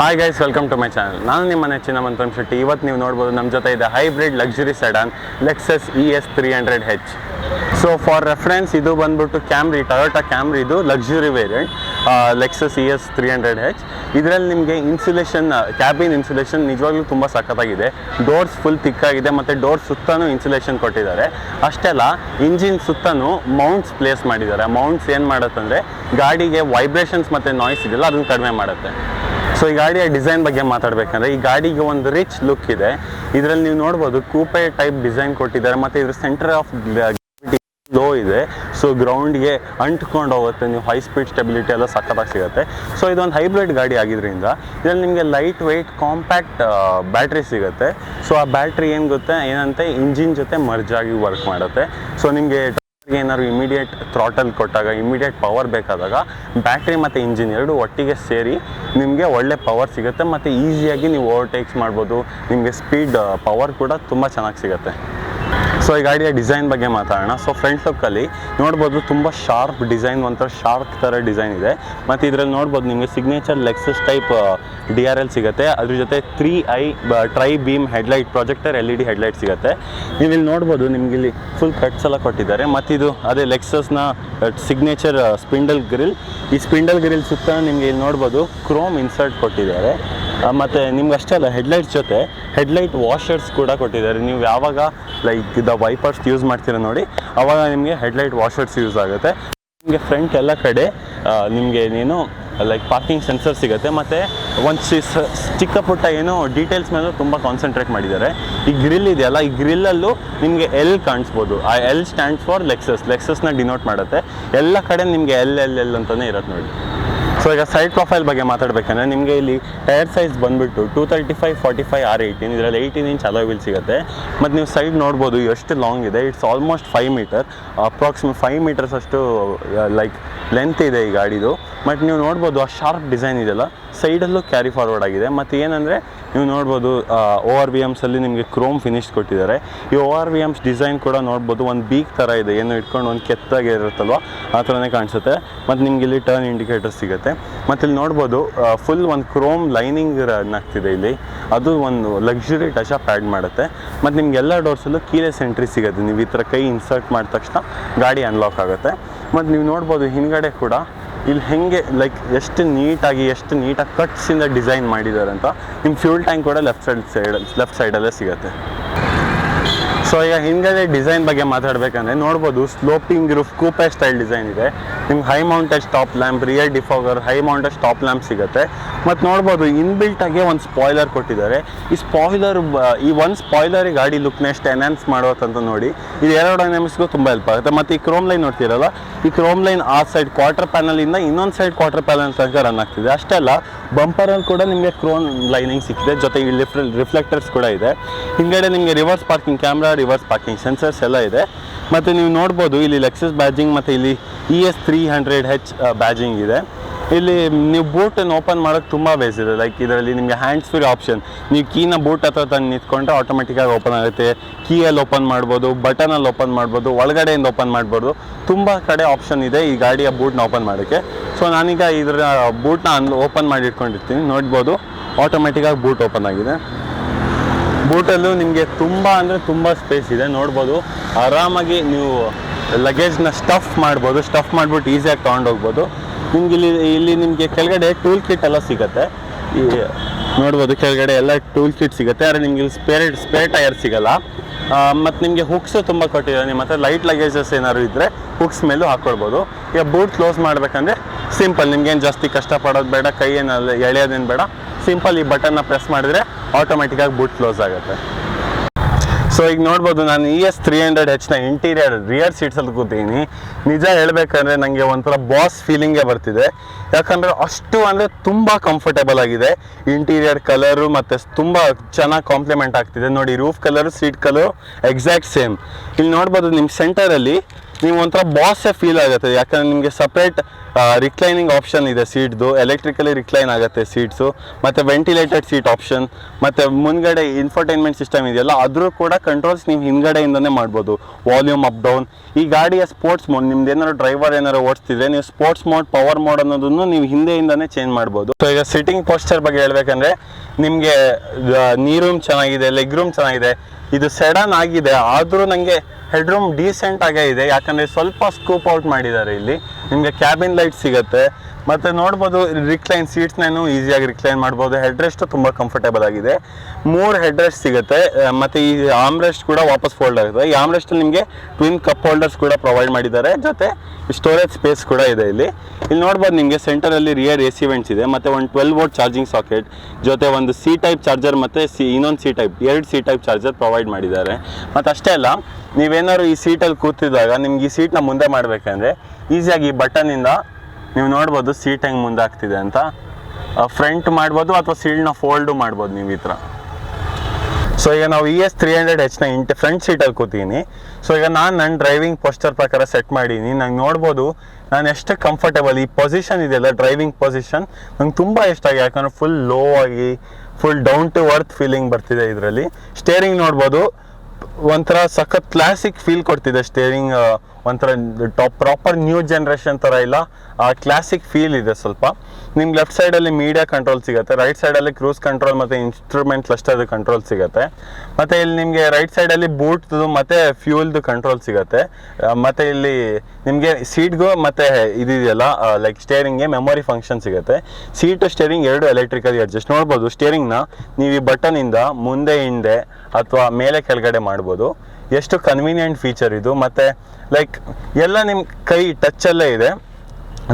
Hi guys welcome to my channel ನಾನು ನಿಮ್ಮ ನೆಚ್ಚಿನ ಮಂತ್ರಂ ಶೆಟ್ಟಿ. ಇವತ್ತು ನೀವು ನೋಡ್ಬೋದು ನಮ್ಮ ಜೊತೆ ಇದೆ hybrid luxury sedan Lexus E S three hundred H so for reference ಇದು ಬಂದ್ಬಿಟ್ಟು ಕ್ಯಾಮ್ರಿ ಟೊಯೋಟಾ ಕ್ಯಾಮ್ರಿ ಇದು luxury variant Lexus E S three hundred H ಇದರಲ್ಲಿ ನಿಮಗೆ ಇನ್ಸುಲೇಷನ್ ಕ್ಯಾಬಿನ್ ಇನ್ಸುಲೇಷನ್ ನಿಜವಾಗ್ಲೂ ತುಂಬ ಸಖತ್ತಾಗಿದೆ. ಡೋರ್ಸ್ ಫುಲ್ ತಿಕ್ಕಾಗಿದೆ ಮತ್ತು ಡೋರ್ಸ್ ಸುತ್ತಲೂ ಇನ್ಸುಲೇಷನ್ ಕೊಟ್ಟಿದ್ದಾರೆ. ಅಷ್ಟೆಲ್ಲ ಇಂಜಿನ್ ಸುತ್ತಲೂ ಮೌಂಟ್ಸ್ ಪ್ಲೇಸ್ ಮಾಡಿದ್ದಾರೆ. ಮೌಂಟ್ಸ್ ಏನು ಮಾಡುತ್ತಂದರೆ ಗಾಡಿಗೆ ವೈಬ್ರೇಷನ್ಸ್ ಮತ್ತು ನಾಯ್ಸ್ ಇದೆಯಲ್ಲ ಅದನ್ನು ಕಡಿಮೆ ಮಾಡುತ್ತೆ. ಸೊ ಈ ಗಾಡಿಯ ಡಿಸೈನ್ ಬಗ್ಗೆ ಮಾತಾಡಬೇಕಂದ್ರೆ, ಈ ಗಾಡಿಗೆ ಒಂದು ರಿಚ್ ಲುಕ್ ಇದೆ. ಇದರಲ್ಲಿ ನೀವು ನೋಡ್ಬೋದು ಕೂಪೆ ಟೈಪ್ ಡಿಸೈನ್ ಕೊಟ್ಟಿದ್ದಾರೆ, ಮತ್ತು ಇದ್ರ ಸೆಂಟರ್ ಆಫ್ ಲೋ ಇದೆ. ಸೊ ಗ್ರೌಂಡ್ಗೆ ಅಂಟ್ಕೊಂಡು ಹೋಗುತ್ತೆ, ನೀವು ಹೈ ಸ್ಪೀಡ್ ಸ್ಟೆಬಿಲಿಟಿ ಎಲ್ಲ ಸಖತ್ತಾಗಿ ಸಿಗುತ್ತೆ. ಸೊ ಇದೊಂದು ಹೈಬ್ರಿಡ್ ಗಾಡಿ ಆಗಿದ್ರಿಂದ, ಇದರಲ್ಲಿ ನಿಮಗೆ ಲೈಟ್ ವೆಯ್ಟ್ ಕಾಂಪ್ಯಾಕ್ಟ್ ಬ್ಯಾಟ್ರಿ ಸಿಗುತ್ತೆ. ಸೊ ಆ ಬ್ಯಾಟ್ರಿ ಏನು ಗೊತ್ತೆ, ಏನಂತೆ ಇಂಜಿನ್ ಜೊತೆ ಮರ್ಜ್ ಆಗಿ ವರ್ಕ್ ಮಾಡುತ್ತೆ. ಸೊ ನಿಮಗೆ ಏನಾದ್ರು ಇಮಿಡಿಯೇಟ್ ಥ್ರಾಟಲ್ ಕೊಟ್ಟಾಗ ಇಮಿಡಿಯೇಟ್ ಪವರ್ ಬೇಕಾದಾಗ ಬ್ಯಾಟ್ರಿ ಮತ್ತು ಇಂಜಿನ್ ಎರಡು ಒಟ್ಟಿಗೆ ಸೇರಿ ನಿಮಗೆ ಒಳ್ಳೆ ಪವರ್ ಸಿಗುತ್ತೆ. ಮತ್ತು ಈಸಿಯಾಗಿ ನೀವು ಓವರ್ಟೇಕ್ಸ್ ಮಾಡ್ಬೋದು. ನಿಮಗೆ ಸ್ಪೀಡ್ ಪವರ್ ಕೂಡ ತುಂಬ ಚೆನ್ನಾಗಿ ಸಿಗುತ್ತೆ. ಸೊ ಈ ಗಾಡಿಯ ಡಿಸೈನ್ ಬಗ್ಗೆ ಮಾತಾಡೋಣ. ಸೊ ಫ್ರಂಟ್ ಲುಕ್ಕಲ್ಲಿ ನೋಡ್ಬೋದು ತುಂಬ ಶಾರ್ಪ್ ಡಿಸೈನ್ ಒಂಥರ ಶಾರ್ಪ್ ಥರ ಡಿಸೈನ್ ಇದೆ. ಮತ್ತು ಇದರಲ್ಲಿ ನೋಡ್ಬೋದು ನಿಮಗೆ signature Lexus type D R L ಸಿಗುತ್ತೆ. ಅದ್ರ ಜೊತೆ three eye tri beam headlight projector L E D headlight ಸಿಗುತ್ತೆ. ನೀವು ಇಲ್ಲಿ ನೋಡ್ಬೋದು ನಿಮ್ಗೆ ಇಲ್ಲಿ ಫುಲ್ ಕಟ್ಸ್ ಎಲ್ಲ ಕೊಟ್ಟಿದ್ದಾರೆ. ಮತ್ತು ಇದು ಅದೇ ಲೆಕ್ಸಸ್ನ ಸಿಗ್ನೇಚರ್ ಸ್ಪಿಂಡಲ್ ಗ್ರಿಲ್ ಈ ಸ್ಪಿಂಡಲ್ ಗ್ರಿಲ್ ಸುತ್ತ ನಿಮಗೆ ಇಲ್ಲಿ ನೋಡ್ಬೋದು ಕ್ರೋಮ್ ಇನ್ಸರ್ಟ್ ಕೊಟ್ಟಿದ್ದಾರೆ. ಮತ್ತೆ ನಿಮ್ಗೆ ಅಷ್ಟೇ ಅಲ್ಲ ಹೆಡ್ಲೈಟ್ ಜೊತೆ ಹೆಡ್ಲೈಟ್ ವಾಷರ್ಸ್ ಕೂಡ ಕೊಟ್ಟಿದ್ದಾರೆ. ನೀವು ಯಾವಾಗ ಲೈಕ್ ದ ವೈಪರ್ಸ್ ಯೂಸ್ ಮಾಡ್ತೀರ ನೋಡಿ, ಅವಾಗ ನಿಮಗೆ ಹೆಡ್ಲೈಟ್ ವಾಷರ್ಸ್ ಯೂಸ್ ಆಗುತ್ತೆ. ನಿಮಗೆ ಫ್ರಂಟ್ ಎಲ್ಲ ಕಡೆ ನಿಮಗೆ ಏನು ಲೈಕ್ ಪಾರ್ಕಿಂಗ್ ಸೆನ್ಸರ್ ಸಿಗುತ್ತೆ. ಮತ್ತು ಒಂದು ಚಿಕ್ಕ ಪುಟ್ಟ ಏನೋ ಡೀಟೇಲ್ಸ್ ಮೇಲೂ ತುಂಬ ಕಾನ್ಸಂಟ್ರೇಟ್ ಮಾಡಿದ್ದಾರೆ. ಈ ಗ್ರಿಲ್ ಇದೆಯಲ್ಲ, ಈ ಗ್ರಿಲ್ಲಲ್ಲೂ ನಿಮಗೆ ಎಲ್ ಕಾಣಿಸ್ಬೋದು. ಆ ಎಲ್ ಸ್ಟ್ಯಾಂಡ್ಸ್ ಫಾರ್ ಲೆಕ್ಸಸ್ ಲೆಕ್ಸಸ್ನ ಡಿನೋಟ್ ಮಾಡುತ್ತೆ. ಎಲ್ಲ ಕಡೆ ನಿಮಗೆ ಎಲ್ ಎಲ್ ಎಲ್ ಅಂತಲೇ ಇರುತ್ತೆ ನೋಡಿ. ಸೊ ಈಗ ಸೈಡ್ ಪ್ರೊಫೈಲ್ ಬಗ್ಗೆ ಮಾತಾಡಬೇಕಂದ್ರೆ ನಿಮಗೆ ಇಲ್ಲಿ ಟೈರ್ ಸೈಜ್ ಬಂದುಬಿಟ್ಟು two thirty five forty five R eighteen ಇದರಲ್ಲಿ ಏಯ್ಟೀನ್ ಇಂಚ್ ಅಲೋ ವೀಲ್ ಸಿಗುತ್ತೆ. ಮತ್ತು ನೀವು ಸೈಡ್ ನೋಡ್ಬೋದು ಎಷ್ಟು ಲಾಂಗ್ ಇದೆ. It's almost five metre approximate five metres ಅಷ್ಟು ಲೈಕ್ ಲೆಂತ್ ಇದೆ ಈ ಗಾಡಿದು. ಬಟ್ ನೀವು ನೋಡ್ಬೋದು ಆ ಶಾರ್ಪ್ ಡಿಸೈನ್ ಇದೆಯಲ್ಲ. ಸೈಡಲ್ಲೂ ಕ್ಯಾರಿ ಫಾರ್ವರ್ಡ್ ಆಗಿದೆ. ಮತ್ತು ಏನಂದರೆ, ನೀವು ನೋಡ್ಬೋದು ಓ ಆರ್ ವಿ ಎಮ್ಸಲ್ಲಿ ನಿಮಗೆ ಕ್ರೋಮ್ ಫಿನಿಶ್ ಕೊಟ್ಟಿದ್ದಾರೆ. ಈ O R V Ms design ಕೂಡ ನೋಡ್ಬೋದು, ಒಂದು ಬೀಕ್ ಥರ ಇದೆ. ಏನು ಇಟ್ಕೊಂಡು ಒಂದು ಕೆತ್ತಾಗಿ ಇರುತ್ತಲ್ವ? ಆ ಥರನೇ ಕಾಣಿಸುತ್ತೆ. ಮತ್ತು ನಿಮ್ಗೆ ಇಲ್ಲಿ ಟರ್ನ್ ಇಂಡಿಕೇಟರ್ ಸಿಗುತ್ತೆ. ಮತ್ತು ಇಲ್ಲಿ ನೋಡ್ಬೋದು ಫುಲ್ ಒಂದು ಕ್ರೋಮ್ ಲೈನಿಂಗ್ ಆಗ್ತಿದೆ ಇಲ್ಲಿ. ಅದು ಒಂದು ಲಕ್ಸುರಿ ಟಚ್ ಅಪ್ ಆ್ಯಡ್ ಮಾಡುತ್ತೆ. ಮತ್ತು ನಿಮ್ಗೆ ಎಲ್ಲ ಡೋರ್ಸಲ್ಲೂ ಕೀಲೆಸ್ ಎಂಟ್ರಿ ಸಿಗುತ್ತೆ. ನೀವು ಈ ಥರ ಕೈ ಇನ್ಸರ್ಟ್ ಮಾಡಿದ ತಕ್ಷಣ ಗಾಡಿ ಅನ್ಲಾಕ್ ಆಗುತ್ತೆ. ಮತ್ತು ನೀವು ನೋಡ್ಬೋದು, ಹಿಂದ್ಗಡೆ ಕೂಡ ಇಲ್ಲಿ ಹೆಂಗೆ ಲೈಕ್ ಎಷ್ಟು ನೀಟಾಗಿ ಎಷ್ಟು ನೀಟಾಗಿ ಕಟ್ಸಿಂದ ಡಿಸೈನ್ ಮಾಡಿದ್ದಾರೆ ಅಂತ ನಿಮ್ಮ ಫ್ಯೂಲ್ ಟ್ಯಾಂಕ್ ಕೂಡ ಲೆಫ್ಟ್ ಸೈಡ್ ಸೈಡ್ ಲೆಫ್ಟ್ ಸೈಡಲ್ಲೇ ಸಿಗುತ್ತೆ. ಸೊ ಈಗ ಹಿಂಗಡೆ ಡಿಸೈನ್ ಬಗ್ಗೆ ಮಾತಾಡ್ಬೇಕಂದ್ರೆ ನೋಡ್ಬೋದು sloping roof coupe style design ಇದೆ. ನಿಮ್ಗೆ high mounted stop lamp rear defogger high mounted stop lamp ಸಿಗುತ್ತೆ. ಮತ್ತು ನೋಡ್ಬೋದು ಇನ್ಬಿಲ್ಟ್ ಆಗಿ ಒಂದು ಸ್ಪಾಯ್ಲರ್ ಕೊಟ್ಟಿದ್ದಾರೆ. ಈ ಸ್ಪಾಯ್ಲರ್ ಈ ಒಂದು ಸ್ಪಾಯ್ಲರ್ ಗಾಡಿ ಲುಕ್ನ ಎಷ್ಟು ಎನ್ಹಾನ್ಸ್ ಮಾಡೋತಂತ ನೋಡಿ, ಇದು ಏರೋಡೈನಮಿಕ್ಸ್ಗೂ ತುಂಬ ಹೆಲ್ಪ್ ಆಗುತ್ತೆ. ಮತ್ತು ಈ ಕ್ರೋಮ್ ಲೈನ್ ನೋಡ್ತಿರಲ್ಲ, ಈ ಕ್ರೋಮ್ ಲೈನ್ ಆ ಸೈಡ್ ಕ್ವಾರ್ಟರ್ ಪ್ಯಾನಲಿಂದ ಇನ್ನೊಂದು ಸೈಡ್ ಕ್ವಾರ್ಟರ್ ಪ್ಯಾನಲ್ ತನಕ ರನ್ ಆಗ್ತಿದೆ. ಅಷ್ಟೇ ಅಲ್ಲ ಬಂಪರಲ್ಲಿ ಕೂಡ ನಿಮಗೆ ಕ್ರೋಮ್ ಲೈನಿಂಗ್ ಸಿಕ್ಕಿದೆ. ಜೊತೆಗೆ ರಿಫ್ಲೆಕ್ಟರ್ಸ್ ಕೂಡ ಇದೆ. ಹಿಂಗಡೆ ನಿಮಗೆ reverse parking camera reverse parking sensors ಎಲ್ಲ ಇದೆ. ಮತ್ತು ನೀವು ನೋಡ್ಬೋದು ಇಲ್ಲಿ ಲೆಕ್ಸಸ್ ಬ್ಯಾಜಿಂಗ್ ಮತ್ತು ಇಲ್ಲಿ E S three hundred H badging ಇದೆ. ಇಲ್ಲಿ ನೀವು ಬೂಟನ್ನು ಓಪನ್ ಮಾಡೋಕ್ಕೆ ತುಂಬ ಬೇಸ್ ಇದೆ. ಲೈಕ್ ಇದರಲ್ಲಿ ನಿಮಗೆ ಹ್ಯಾಂಡ್ಸ್ ಫ್ರೀ ಆಪ್ಷನ್ ನೀವು ಕೀನ ಬೂಟ್ ಹತ್ರ ತಂದು ನಿಂತ್ಕೊಂಡ್ರೆ ಆಟೋಮೆಟಿಕ್ಕಾಗಿ ಓಪನ್ ಆಗುತ್ತೆ. ಕೀಯಲ್ಲಿ ಓಪನ್ ಮಾಡ್ಬೋದು ಬಟನಲ್ಲಿ ಓಪನ್ ಮಾಡ್ಬೋದು, ಒಳಗಡೆಯಿಂದ ಓಪನ್ ಮಾಡ್ಬೋದು. ತುಂಬ ಕಡೆ ಆಪ್ಷನ್ ಇದೆ ಈ ಗಾಡಿಯ ಬೂಟ್ನ ಓಪನ್ ಮಾಡೋಕ್ಕೆ. ಸೊ ನಾನೀಗ ಇದರ ಬೂಟ್ನ ಓಪನ್ ಮಾಡಿ ಇಟ್ಕೊಂಡಿರ್ತೀನಿ. ನೋಡ್ಬೋದು ಆಟೋಮೆಟಿಕ್ಕಾಗಿ ಬೂಟ್ ಓಪನ್ ಆಗಿದೆ. ಬೂಟಲ್ಲೂ ನಿಮಗೆ ತುಂಬ ಅಂದರೆ ತುಂಬ ಸ್ಪೇಸ್ ಇದೆ, ನೋಡ್ಬೋದು. ಆರಾಮಾಗಿ ನೀವು ಲಗೇಜ್ನ ಸ್ಟಫ್ ಮಾಡ್ಬೋದು ಸ್ಟಫ್ ಮಾಡಿಬಿಟ್ಟು ಈಸಿಯಾಗಿ ತೊಗೊಂಡೋಗ್ಬೋದು ನಿಮ್ಗೆ ಇಲ್ಲಿ ಇಲ್ಲಿ ನಿಮಗೆ ಕೆಳಗಡೆ ಟೂಲ್ ಕಿಟ್ ಎಲ್ಲ ಸಿಗುತ್ತೆ. ಈ ನೋಡ್ಬೋದು ಕೆಳಗಡೆ ಎಲ್ಲ ಟೂಲ್ ಕಿಟ್ ಸಿಗುತ್ತೆ, ಆದರೆ ನಿಮ್ಗೆ ಇಲ್ಲಿ ಸ್ಪೇರ್ ಸ್ಪೇರ್ ಟೈರ್ ಸಿಗಲ್ಲ. ಮತ್ತು ನಿಮಗೆ ಹುಕ್ಸು ತುಂಬ ಕೊಟ್ಟಿದ್ದಾರೆ, ನಿಮ್ಮ ಹತ್ರ ಲೈಟ್ ಲಗೇಜಸ್ ಏನಾದ್ರು ಇದ್ದರೆ ಹುಕ್ಸ್ ಮೇಲೂ ಹಾಕ್ಕೊಳ್ಬೋದು ಈಗ ಬೂಟ್ ಕ್ಲೋಸ್ ಮಾಡಬೇಕಂದ್ರೆ ಸಿಂಪಲ್ ನಿಮ್ಗೇನು ಜಾಸ್ತಿ ಕಷ್ಟಪಡೋದು ಬೇಡ ಕೈ ಏನಲ್ಲ ಎಳೆಯೋದೇನು ಬೇಡ. ಸಿಂಪಲ್ ಈ ಬಟನ್ನ ಪ್ರೆಸ್ ಮಾಡಿದ್ರೆ ಆಟೋಮೆಟಿಕ್ಕಾಗಿ ಬೂಟ್ ಕ್ಲೋಸ್ ಆಗುತ್ತೆ. ಸೊ ಈಗ ನೋಡ್ಬೋದು ನಾನು ಇ ಎಸ್ ತ್ರೀ ಹಂಡ್ರೆಡ್ ಹೆಚ್ನ ಇಂಟೀರಿಯರ್ ರಿಯರ್ ಸೀಟ್ಸಲ್ಲಿ ಕೂತೀನಿ. ನಿಜ ಹೇಳಬೇಕಂದ್ರೆ ನನಗೆ ಒಂಥರ ಬಾಸ್ ಫೀಲಿಂಗೇ ಬರ್ತಿದೆ. ಯಾಕಂದರೆ ಅಷ್ಟು ಅಂದರೆ ತುಂಬ ಕಂಫರ್ಟೇಬಲ್ ಆಗಿದೆ. ಇಂಟೀರಿಯರ್ ಕಲರು ಮತ್ತು ತುಂಬ ಚೆನ್ನಾಗಿ ಕಾಂಪ್ಲಿಮೆಂಟ್ ಆಗ್ತಿದೆ. ನೋಡಿ roof colour seat colour exact same ಇಲ್ಲಿ ನೋಡ್ಬೋದು ನಿಮ್ಮ ಸೆಂಟರಲ್ಲಿ ನೀವು ಒಂಥರ ಬಾಸೇ ಫೀಲ್ ಆಗುತ್ತೆ. ಯಾಕಂದ್ರೆ ನಿಮಗೆ ಸಪ್ರೇಟ್ ರಿಕ್ಲೈನಿಂಗ್ ಆಪ್ಷನ್ ಇದೆ ಸೀಟ್ದು ಎಲೆಕ್ಟ್ರಿಕಲಿ ರಿಕ್ಲೈನ್ ಆಗುತ್ತೆ ಸೀಟ್ಸು ಮತ್ತು ವೆಂಟಿಲೇಟೆಡ್ ಸೀಟ್ ಆಪ್ಷನ್ ಮತ್ತು ಮುಂದ್ಗಡೆ ಇನ್ಫರ್ಟೈನ್ಮೆಂಟ್ ಸಿಸ್ಟಮ್ ಇದೆಯಲ್ಲ, ಅದರೂ ಕೂಡ ಕಂಟ್ರೋಲ್ಸ್ ನೀವು ಹಿಂದ್ಗಡೆಯಿಂದನೇ ಮಾಡ್ಬೋದು. ವಾಲ್ಯೂಮ್ ಅಪ್ ಡೌನ್ ಈ ಗಾಡಿಯ ಸ್ಪೋರ್ಟ್ಸ್ ಮೋಡ್ ನಿಮ್ದು ಏನಾದ್ರು ಡ್ರೈವರ್ ಏನಾದ್ರು ಓಡಿಸ್ತಿದ್ರೆ ನೀವು ಸ್ಪೋರ್ಟ್ಸ್ ಮೋಡ್ ಪವರ್ ಮೋಡ್ ಅನ್ನೋದನ್ನು ನೀವು ಹಿಂದೆಯಿಂದನೇ ಚೇಂಜ್ ಮಾಡ್ಬೋದು. ಸೊ ಈಗ ಸಿಟ್ಟಿಂಗ್ ಪೋಸ್ಚರ್ ಬಗ್ಗೆ ಹೇಳ್ಬೇಕಂದ್ರೆ, ನಿಮಗೆ ನೀರೂಮ್ ಚೆನ್ನಾಗಿದೆ ಲೆಗ್ ರೂಮ್ ಚೆನ್ನಾಗಿದೆ. ಇದು ಸೆಡನ್ ಆಗಿದೆ. ಆದರೂ ನನಗೆ ಹೆಡ್ ರೂಮ್ ಡೀಸೆಂಟ್ ಆಗೇ ಇದೆ, ಯಾಕಂದರೆ ಸ್ವಲ್ಪ ಸ್ಕೂಪ್ ಔಟ್ ಮಾಡಿದ್ದಾರೆ ಇಲ್ಲಿ. ನಿಮಗೆ ಕ್ಯಾಬಿನ್ ಲೈಟ್ ಸಿಗುತ್ತೆ. ಮತ್ತು ನೋಡ್ಬೋದು ರಿಕ್ಲೈನ್ ಸೀಟ್ಸ್ನೇನು ಈಸಿಯಾಗಿ ರಿಕ್ಲೈನ್ ಮಾಡ್ಬೋದು. ಹೆಡ್ ರೆಸ್ಟ್ ತುಂಬ ಕಂಫರ್ಟೇಬಲ್ ಆಗಿದೆ. ಮೂರು ಹೆಡ್ ರೆಸ್ಟ್ ಸಿಗುತ್ತೆ ಮತ್ತೆ ಈ ಆಮ್ ರೆಸ್ಟ್ ಕೂಡ ವಾಪಸ್ ಫೋಲ್ಡ್ ಆಗುತ್ತೆ. ಈ ಆಮ್ ರೆಸ್ಟಲ್ಲಿ ನಿಮಗೆ ಟ್ವಿನ್ ಕಪ್ ಹೋಲ್ಡರ್ಸ್ ಕೂಡ ಪ್ರೊವೈಡ್ ಮಾಡಿದ್ದಾರೆ. ಜೊತೆ ಸ್ಟೋರೇಜ್ ಸ್ಪೇಸ್ ಕೂಡ ಇದೆ ಇಲ್ಲಿ. ಇಲ್ಲಿ ನೋಡ್ಬೋದು ನಿಮಗೆ ಸೆಂಟರಲ್ಲಿ ರಿಯರ್ ಎ ಸಿ ಇದೆ, ಮತ್ತು ಒಂದು ಟ್ವೆಲ್ ವೋಲ್ಟ್ ಚಾರ್ಜಿಂಗ್ ಸಾಕೆಟ್ ಜೊತೆ ಒಂದು ಸಿ ಟೈಪ್ ಚಾರ್ಜರ್ ಮತ್ತು ಸಿ ಇನ್ನೊಂದು ಸಿ ಟೈಪ್ ಎರಡು ಸಿ ಟೈಪ್ ಚಾರ್ಜರ್ ಪ್ರೊವೈಡ್ ಮಾಡಿದ್ದಾರೆ. ಮತ್ತು ಅಷ್ಟೇ ಅಲ್ಲ ನೀವೇನಾದ್ರು ಈ ಸೀಟಲ್ಲಿ ಕೂತಿದ್ದಾಗ ನಿಮ್ಗೆ ಈ ಸೀಟ್ನ ಮುಂದೆ ಮಾಡಬೇಕಂದ್ರೆ ಈಸಿಯಾಗಿ ಈ ಬಟನಿಂದ ನೀವು ನೋಡ್ಬೋದು ಸೀಟ್ ಹೆಂಗೆ ಮುಂದೆ ಆಗ್ತಿದೆ ಅಂತ ಫ್ರಂಟ್ ಮಾಡ್ಬೋದು ಅಥವಾ ಸೀಟ್ನ ಫೋಲ್ಡು ಮಾಡ್ಬೋದು ನೀವು ಈ ಥರ ಸೊ ಈಗ ನಾವು ಇ ಎಸ್ ತ್ರೀ ಹಂಡ್ರೆಡ್ ಎಚ್ನ ಇಂಟೆ ಫ್ರಂಟ್ ಸೀಟಲ್ಲಿ ಕೂತೀನಿ ಸೊ ಈಗ ನಾನು ನನ್ನ ಡ್ರೈವಿಂಗ್ ಪೋಸ್ಟರ್ ಪ್ರಕಾರ ಸೆಟ್ ಮಾಡೀನಿ ನಂಗೆ ನೋಡ್ಬೋದು ನಾನು ಎಷ್ಟು ಕಂಫರ್ಟೇಬಲ್ ಈ ಪೊಸಿಷನ್ ಇದೆಯಲ್ಲ ಡ್ರೈವಿಂಗ್ ಪೊಸಿಷನ್ ನಂಗೆ ತುಂಬ ಇಷ್ಟ ಆಗಿದೆ ಯಾಕಂದ್ರೆ ಫುಲ್ ಲೋ ಆಗಿ full down to earth feeling ಬರ್ತಿದೆ ಇದರಲ್ಲಿ. ಸ್ಟೇರಿಂಗ್ ನೋಡ್ಬೋದು ಒಂಥರ ಸಖತ್ ಕ್ಲಾಸಿಕ್ ಫೀಲ್ ಕೊಡ್ತಿದೆ ಸ್ಟೇರಿಂಗ್ ಒಂಥರ ಟಾಪ್ ಪ್ರಾಪರ್ ನ್ಯೂ ಜನ್ರೇಷನ್ ಥರ ಇಲ್ಲ. ಆ ಕ್ಲಾಸಿಕ್ ಫೀಲ್ ಇದೆ ಸ್ವಲ್ಪ. ನಿಮ್ಗೆ ಲೆಫ್ಟ್ ಸೈಡಲ್ಲಿ ಮೀಡಿಯಾ ಕಂಟ್ರೋಲ್ ಸಿಗುತ್ತೆ ರೈಟ್ ಸೈಡಲ್ಲಿ ಕ್ರೂಸ್ ಕಂಟ್ರೋಲ್ ಮತ್ತು ಇನ್ಸ್ಟ್ರೂಮೆಂಟ್ ಕ್ಲಸ್ಟರ್ದು ಕಂಟ್ರೋಲ್ ಸಿಗುತ್ತೆ. ಮತ್ತು ಇಲ್ಲಿ ನಿಮಗೆ ರೈಟ್ ಸೈಡಲ್ಲಿ ಬೂಟ್ದು ಮತ್ತು ಫ್ಯೂಲ್ದು ಕಂಟ್ರೋಲ್ ಸಿಗುತ್ತೆ. ಮತ್ತು ಇಲ್ಲಿ ನಿಮಗೆ ಸೀಟ್ಗೂ ಮತ್ತು ಇದಿದೆಯಲ್ಲ ಲೈಕ್ ಸ್ಟೇರಿಂಗ್ಗೆ ಮೆಮೊರಿ ಫಂಕ್ಷನ್ ಸಿಗುತ್ತೆ. ಸೀಟು ಸ್ಟೇರಿಂಗ್ ಎರಡು ಎಲೆಕ್ಟ್ರಿಕಲಿ ಅಡ್ಜಸ್ಟ್ ನೋಡ್ಬೋದು ಸ್ಟೇರಿಂಗ್ನ ನೀವು ಈ ಬಟನಿಂದ ಮುಂದೆ ಹಿಂದೆ ಅಥವಾ ಮೇಲೆ ಕೆಳಗಡೆ ಮಾಡ್ಬೋದು. ಎಷ್ಟು ಕನ್ವೀನಿಯೆಂಟ್ ಫೀಚರ್ ಇದು. ಮತ್ತು ಲೈಕ್ ಎಲ್ಲ ನಿಮ್ಮ ಕೈ ಟಚ್ಚಲ್ಲೇ ಇದೆ.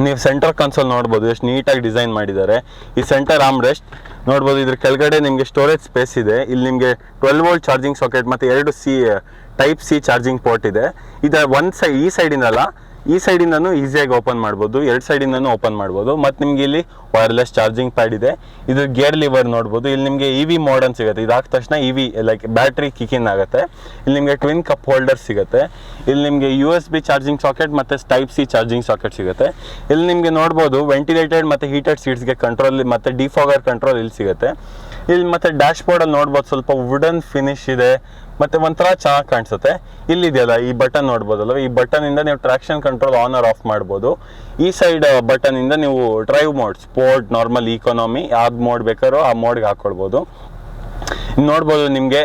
ನೀವು ಸೆಂಟರ್ ಕನ್ಸೋಲ್ ನೋಡ್ಬೋದು, ಎಷ್ಟು ನೀಟಾಗಿ ಡಿಸೈನ್ ಮಾಡಿದ್ದಾರೆ. ಈ ಸೆಂಟರ್ ಆಮ್ ರೆಸ್ಟ್ ನೋಡ್ಬೋದು ಇದ್ರ ಕೆಳಗಡೆ ನಿಮಗೆ ಸ್ಟೋರೇಜ್ ಸ್ಪೇಸ್ ಇದೆ. ಇಲ್ಲಿ ನಿಮಗೆ ಟ್ವೆಲ್ ವೋಲ್ಟ್ ಚಾರ್ಜಿಂಗ್ ಸಾಕೆಟ್ ಮತ್ತು ಎರಡು C type C charging port ಇದೆ. ಇದು ಒಂದು ಸೈ ಈ ಸೈಡಿಂದಲ್ಲ ಈ ಸೈಡಿಂದನೂ ಈಸಿಯಾಗಿ ಓಪನ್ ಮಾಡ್ಬೋದು, ಎರಡು ಸೈಡಿಂದನೂ ಓಪನ್ ಮಾಡ್ಬೋದು, ಮತ್ತು ನಿಮ್ಗೆ ಇಲ್ಲಿ ವೈರ್ಲೆಸ್ ಚಾರ್ಜಿಂಗ್ ಪ್ಯಾಡ್ ಇದೆ. ಇದು ಗೇರ್ ಲಿವರ್ ನೋಡ್ಬೋದು, ಇಲ್ಲಿ ನಿಮಗೆ ಇ ವಿ ಮಾಡರ್ನ್ ಸಿಗುತ್ತೆ. ಇದಾದ ತಕ್ಷಣ E V like battery kick in ಆಗುತ್ತೆ. ಇಲ್ಲಿ ನಿಮಗೆ ಟ್ವಿನ್ ಕಪ್ ಹೋಲ್ಡರ್ ಸಿಗುತ್ತೆ. ಇಲ್ಲಿ ನಿಮಗೆ U S B charging socket ಮತ್ತು ಟೈಪ್ ಸಿ ಚಾರ್ಜಿಂಗ್ ಸಾಕೆಟ್ ಸಿಗುತ್ತೆ. ಇಲ್ಲಿ ನಿಮಗೆ ನೋಡ್ಬೋದು ವೆಂಟಿಲೇಟೆಡ್ ಮತ್ತು ಹೀಟೆಡ್ ಸೀಟ್ಸ್ಗೆ ಕಂಟ್ರೋಲ್ ಮತ್ತು ಡಿಫಾಗರ್ ಕಂಟ್ರೋಲ್ ಇಲ್ಲಿ ಸಿಗುತ್ತೆ. ಇಲ್ಲಿ ಮತ್ತೆ ಡ್ಯಾಶ್ ಬೋರ್ಡಲ್ಲಿ ನೋಡ್ಬೋದು. ಸ್ವಲ್ಪ ವುಡನ್ ಫಿನಿಶ್ ಇದೆ. ಮತ್ತೆ ಒಂಥರ ಚೆನ್ನಾಗಿ ಕಾಣಿಸುತ್ತೆ. ಇಲ್ಲಿದೆಯಲ್ಲ, ಈ ಬಟನ್ ನೋಡ್ಬೋದಲ್ಲ ಈ ಬಟನ್ ಇಂದ ನೀವು traction control on or off ಮಾಡ್ಬೋದು. ಈ ಸೈಡ್ ಬಟನ್ ಇಂದ ನೀವು drive mode sport normal economy ಯಾವ್ದು ಮೋಡ್ ಬೇಕಾರೋ ಆ ಮೋಡ್ಗೆ ಹಾಕೊಳ್ಬೋದು. ನೋಡ್ಬೋದು, ನಿಮಗೆ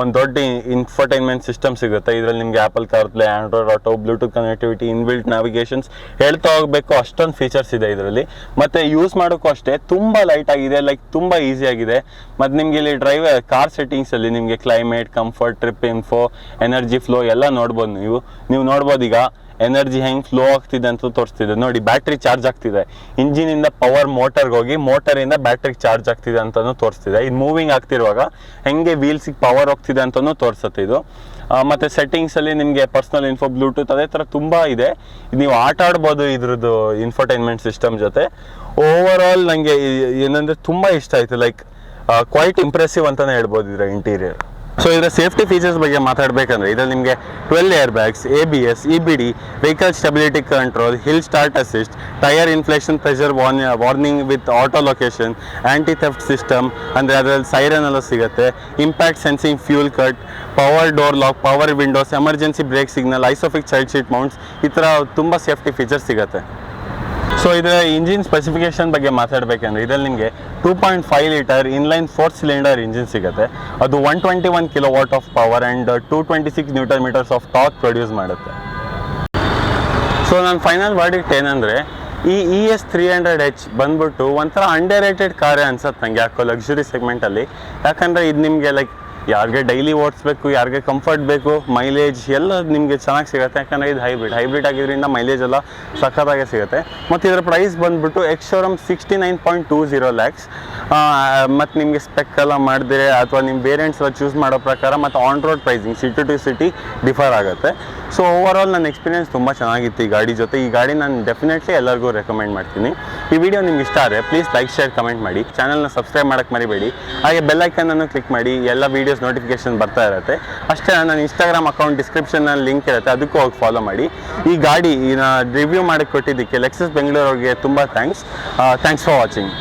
ಒಂದು ದೊಡ್ಡ ಇನ್ಫರ್ಟೈನ್ಮೆಂಟ್ ಸಿಸ್ಟಮ್ ಸಿಗುತ್ತೆ. ಇದರಲ್ಲಿ ನಿಮಗೆ Apple CarPlay Android Auto Bluetooth connectivity inbuilt navigations ಹೇಳ್ತಾ ಹೋಗಬೇಕು. ಅಷ್ಟೊಂದು ಫೀಚರ್ಸ್ ಇದೆ ಇದರಲ್ಲಿ. ಮತ್ತು ಯೂಸ್ ಮಾಡೋಕ್ಕೂ ಅಷ್ಟೇ, ತುಂಬ ಲೈಟ್ ಆಗಿದೆ ಲೈಕ್ ತುಂಬ ಈಸಿಯಾಗಿದೆ ಮತ್ತು ನಿಮಗೆ ಇಲ್ಲಿ ಡ್ರೈವ್ ಕಾರ್ ಸೆಟ್ಟಿಂಗ್ಸಲ್ಲಿ ನಿಮಗೆ climate comfort trip info energy flow ಎಲ್ಲ ನೋಡ್ಬೋದು ನೀವು. ನೀವು ನೋಡ್ಬೋದು ಈಗ ಎನರ್ಜಿ ಹೆಂಗೆ ಫ್ಲೋ ಆಗ್ತಿದೆ ಅಂತ ತೋರಿಸ್ತಿದೆ. ನೋಡಿ ಬ್ಯಾಟ್ರಿ ಚಾರ್ಜ್ ಆಗ್ತಿದೆ. ಇಂಜಿನಿಂದ ಪವರ್ ಮೋಟರ್ಗೆ ಹೋಗಿ ಮೋಟರಿಂದ ಬ್ಯಾಟ್ರಿಗೆ ಚಾರ್ಜ್ ಆಗ್ತಿದೆ ಅಂತಲೂ ತೋರಿಸ್ತಿದೆ. ಇದು ಮೂವಿಂಗ್ ಆಗ್ತಿರುವಾಗ ಹೆಂಗೆ ವೀಲ್ಸಿಗೆ ಪವರ್ ಹೋಗ್ತಿದೆ ಅಂತಲೂ ತೋರಿಸುತ್ತೆ ಇದು. ಮತ್ತೆ ಸೆಟ್ಟಿಂಗ್ಸ್ ಅಲ್ಲಿ ನಿಮಗೆ ಪರ್ಸನಲ್ ಇನ್ಫೋ ಬ್ಲೂಟೂತ್ ಅದೇ ಥರ ತುಂಬ ಇದೆ. ನೀವು ಆಟ ಆಡ್ಬೋದು ಇದ್ರದ್ದು ಇನ್ಫರ್ಟೈನ್ಮೆಂಟ್ ಸಿಸ್ಟಮ್ ಜೊತೆ. ಓವರ್ ಆಲ್ ನನಗೆ ಏನಂದ್ರೆ ತುಂಬ ಇಷ್ಟ ಆಯ್ತು. ಲೈಕ್ ಕ್ವೈಟ್ ಇಂಪ್ರೆಸಿವ್ ಅಂತಾನೆ ಹೇಳ್ಬೋದು ಇದರ ಇಂಟೀರಿಯರ್ ಸೊ ಇದರ ಸೇಫ್ಟಿ ಫೀಚರ್ಸ್ ಬಗ್ಗೆ ಮಾತಾಡಬೇಕಂದ್ರೆ ಇದರಲ್ಲಿ ನಿಮಗೆ twelve air bags A B S E B D vehicle stability control hill start assist tyre inflation pressure warn warning with auto location anti theft system ಅಂದರೆ ಅದರಲ್ಲಿ ಸೈರನ್ ಎಲ್ಲ ಸಿಗುತ್ತೆ. Impact sensing fuel cut power door lock power windows emergency brake signal ISOFIX child seat mounts ಈ ಥರ ತುಂಬ safety features ಸಿಗುತ್ತೆ. So ಇದರ engine specification ಬಗ್ಗೆ ಮಾತಾಡಬೇಕಂದ್ರೆ ಇದರಲ್ಲಿ ನಿಮಗೆ two point five litre inline four cylinder engine ಸಿಗುತ್ತೆ. ಅದು one twenty one kilo watt of power and two twenty six newton metres of torque produce ಮಾಡುತ್ತೆ. ಸೊ ನನ್ನ ಫೈನಲ್ ವರ್ಡಿಕ್ಟ್ ಏನಂದರೆ, ಈ E S three hundred H ಬಂದ್ಬಿಟ್ಟು ಒಂಥರ under rated car ಅನ್ಸತ್ತೆ ನನಗೆ ಯಾಕೋ ಲಕ್ಸುರಿ ಸೆಗ್ಮೆಂಟಲ್ಲಿ ಯಾಕಂದರೆ ಇದು ನಿಮಗೆ ಲೈಕ್ ಯಾರಿಗೆ ಡೈಲಿ ಓಡಿಸ್ಬೇಕು, ಯಾರಿಗೆ ಕಂಫರ್ಟ್ ಬೇಕು ಮೈಲೇಜ್ ಎಲ್ಲ ನಿಮಗೆ ಚೆನ್ನಾಗಿ ಸಿಗುತ್ತೆ. ಯಾಕಂದರೆ ಇದು ಹೈಬ್ರಿಡ್ ಹೈಬ್ರಿಡ್ ಆಗಿದ್ದರಿಂದ ಮೈಲೇಜ್ ಎಲ್ಲ ಸಖತ್ತಾಗೆ ಸಿಗುತ್ತೆ. ಮತ್ತು ಇದರ ಪ್ರೈಸ್ ಬಂದುಬಿಟ್ಟು ex sixty nine point two zero lakhs ಮತ್ತು ನಿಮಗೆ ಸ್ಪೆಕ್ ಎಲ್ಲ ಮಾಡಿದ್ರೆ, ಅಥವಾ ನಿಮ್ಮ ಬೇರೆಂಟ್ಸ್ ಎಲ್ಲ ಚೂಸ್ ಮಾಡೋ ಪ್ರಕಾರ ಮತ್ತು on road pricing city to city differ ಆಗುತ್ತೆ. ಸೊ ಓವರ್ ಆಲ್ ನನ್ನ ಎಕ್ಸ್ಪೀರಿಯನ್ಸ್ ತುಂಬ ಚೆನ್ನಾಗಿತ್ತು ಈ ಗಾಡಿ ಜೊತೆ. ಈ ಗಾಡಿ ನಾನು ಡೆಫಿನೆಟ್ಲಿ ಎಲ್ಲರಿಗೂ ರೆಕಮೆಂಡ್ ಮಾಡ್ತೀನಿ. ಈ ವಿಡಿಯೋ ನಿಮ್ಗೆ ಇಷ್ಟ ಆದರೆ ಪ್ಲೀಸ್ ಲೈಕ್ ಶೇರ್ ಕಮೆಂಟ್ ಮಾಡಿ. ಚಾನಲ್ನ ಸಬ್ಸ್ಕ್ರೈಬ್ ಮಾಡಕ್ಕೆ ಮರಿಬೇಡಿ. ಹಾಗೆ ಬೆಲ್ಲೈಕನನ್ನು ಕ್ಲಿಕ್ ಮಾಡಿ. ಎಲ್ಲ ವೀಡಿಯೋಸ್ ನೋಟಿಫಿಕೇಶನ್ ಬರ್ತಾ ಇರುತ್ತೆ. ಅಷ್ಟೇ ನನ್ನ ಇನ್ಸ್ಟಾಗ್ರಾಮ್ ಅಕೌಂಟ್ ಡಿಸ್ಕ್ರಿಪ್ಷನಲ್ಲಿ ಲಿಂಕ್ ಇರುತ್ತೆ. ಅದಕ್ಕೂ ಹೋಗಿ ಫಾಲೋ ಮಾಡಿ. ಈ ಗಾಡಿ ರಿವ್ಯೂ ಮಾಡಕ್ಕೆ ಕೊಟ್ಟಿದ್ದಕ್ಕೆ ಲೆಕ್ಸಸ್ ಬೆಂಗಳೂರಿಗೆ ತುಂಬ ಥ್ಯಾಂಕ್ಸ್ ಥ್ಯಾಂಕ್ಸ್ ಫಾರ್ ವಾಚಿಂಗ್